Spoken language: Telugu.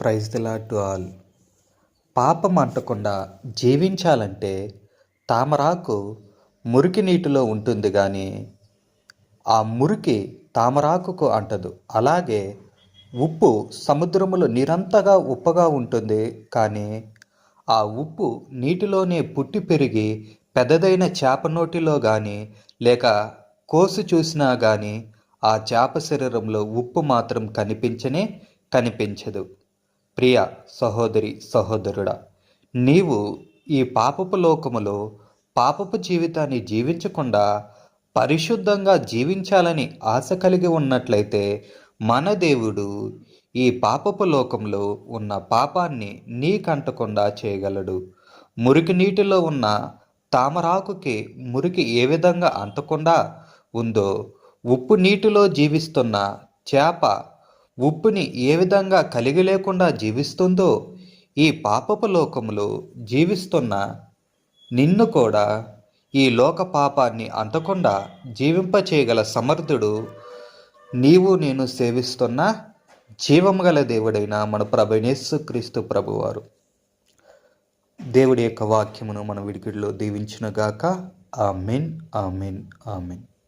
Praise to all. పాపం అంటకుండా జీవించాలంటే తామరాకు మురికి నీటిలో ఉంటుంది కానీ ఆ మురికి తామరాకుకు అంటదు. అలాగే ఉప్పు సముద్రములో నిరంతగా ఉప్పగా ఉంటుంది కానీ ఆ ఉప్పు నీటిలోనే పుట్టి పెరిగి పెద్దదైన చేప నోటిలో కానీ లేక కోసి చూసినా కానీ ఆ చేప శరీరంలో ఉప్పు మాత్రం కనిపించనే కనిపించదు. ప్రియ సహోదరి సహోదరుడా నీవు ఈ పాపపు లోకములో పాపపు జీవితాన్ని జీవించకుండా పరిశుద్ధంగా జీవించాలని ఆశ కలిగి ఉన్నట్లయితే మన దేవుడు ఈ పాపపు లోకంలో ఉన్న పాపాన్ని నీకంటకుండా చేయగలడు. మురికి నీటిలో ఉన్న తామరాకుకి మురికి ఏ విధంగా అంటకుండా ఉందో ఉప్పు నీటిలో జీవిస్తున్న చేప ఉప్పుని ఏ విధంగా కలిగి లేకుండా జీవిస్తుందో ఈ పాపపు లోకములో జీవిస్తున్న నిన్ను కూడా ఈ లోక పాపాన్ని అంతకుండా జీవింపచేయగల సమర్థుడు నీవు నేను సేవిస్తున్న జీవము గల దేవుడైన మన ప్రభనేసు క్రీస్తు ప్రభువారు. దేవుడి యొక్క వాక్యమును మన విడికిడిలో దీవించినగాక. Amen amen amen.